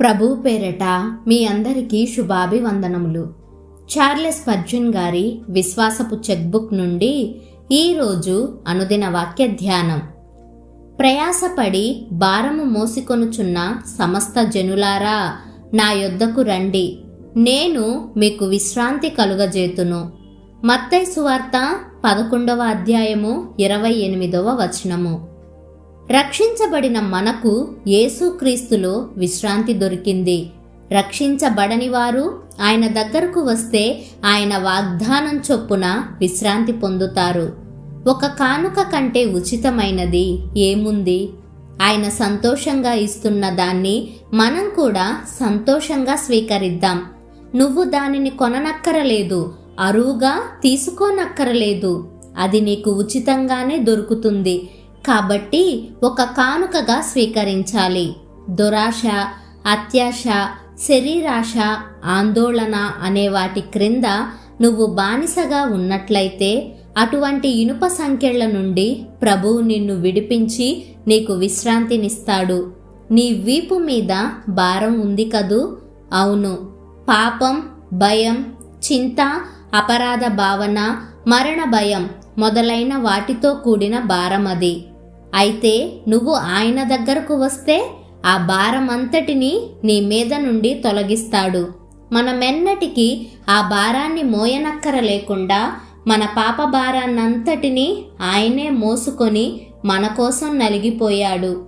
ప్రభు పేరట మీ అందరికీ శుభాభివందనములు. చార్లెస్ పర్జున్ గారి విశ్వాసపు చెక్బుక్ నుండి ఈరోజు అనుదిన వాక్య ధ్యానం ప్రయాసపడి భారము మోసికొనుచున్న సమస్త జనులారా నా యొద్దకు రండి. నేను మీకు విశ్రాంతి కలుగజేతును. మత్తై సువార్త పదకొండవ అధ్యాయము ఇరవై ఎనిమిదవ వచనము. రక్షించబడిన మనకు యేసుక్రీస్తులో విశ్రాంతి దొరికింది. రక్షించబడని వారు ఆయన దగ్గరకు వస్తే ఆయన వాగ్దానం చొప్పున విశ్రాంతి పొందుతారు. ఒక కానుక కంటే ఉచితమైనది ఏముంది? ఆయన సంతోషంగా ఇస్తున్న దాన్ని మనం కూడా సంతోషంగా స్వీకరిద్దాం. నువ్వు దానిని కొననక్కరలేదు అరువుగా తీసుకోనక్కరలేదు. అది నీకు ఉచితంగానే దొరుకుతుంది. కాబట్టి ఒక కానుకగా స్వీకరించాలి. దురాశ అత్యాశ శరీరాశ ఆందోళన అనే వాటి క్రింద నువ్వు బానిసగా ఉన్నట్లయితే అటువంటి ఇనుప సంఖ్యల నుండి ప్రభువు నిన్ను విడిపించి నీకు విశ్రాంతినిస్తాడు. నీ వీపు మీద భారం ఉంది కదూ? అవును. పాపం భయం చింత అపరాధ భావన మరణ భయం మొదలైన వాటితో కూడిన భారం అది అయితే నువ్వు ఆయన దగ్గరకు వస్తే ఆ భారం అంతటిని నీ మీద నుండి తొలగిస్తాడు. మనమెన్నటికి ఆ భారాన్ని మోయనక్కర లేకుండా మన పాప భారాన్నంతటినీ ఆయనే మోసుకొని మన కోసం నలిగిపోయాడు.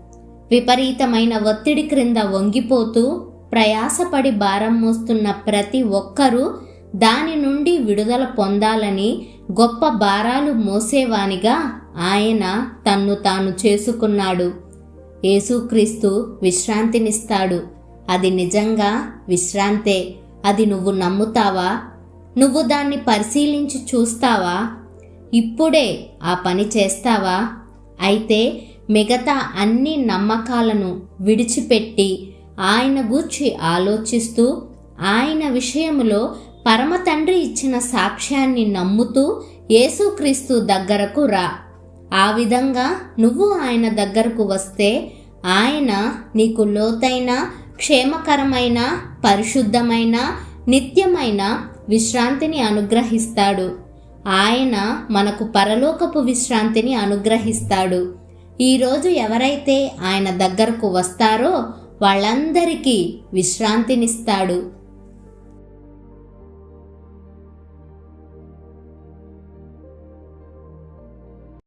విపరీతమైన ఒత్తిడి క్రింద వంగిపోతూ ప్రయాసపడి భారం మోస్తున్న ప్రతి ఒక్కరూ దాని నుండి విడుదల పొందాలని గొప్ప భారాలు మోసేవానిగా ఆయన తన్ను తాను చేసుకున్నాడు. యేసుక్రీస్తు విశ్రాంతినిస్తాడు. అది నిజంగా విశ్రాంతే. అది నువ్వు నమ్ముతావా? నువ్వు దాన్ని పరిశీలించి చూస్తావా? ఇప్పుడే ఆ పని చేస్తావా? అయితే మిగతా అన్ని నమ్మకాలను విడిచిపెట్టి ఆయన గూర్చి ఆలోచిస్తూ ఆయన విషయంలో పరమ తండ్రి ఇచ్చిన సాక్ష్యాన్ని నమ్ముతూ యేసుక్రీస్తు దగ్గరకు రా. ఆ విధంగా నువ్వు ఆయన దగ్గరకు వస్తే ఆయన నీకు లోతైన క్షేమకరమైన పరిశుద్ధమైన నిత్యమైన విశ్రాంతిని అనుగ్రహిస్తాడు. ఆయన మనకు పరలోకపు విశ్రాంతిని అనుగ్రహిస్తాడు. ఈరోజు ఎవరైతే ఆయన దగ్గరకు వస్తారో వాళ్ళందరికీ విశ్రాంతినిస్తాడు.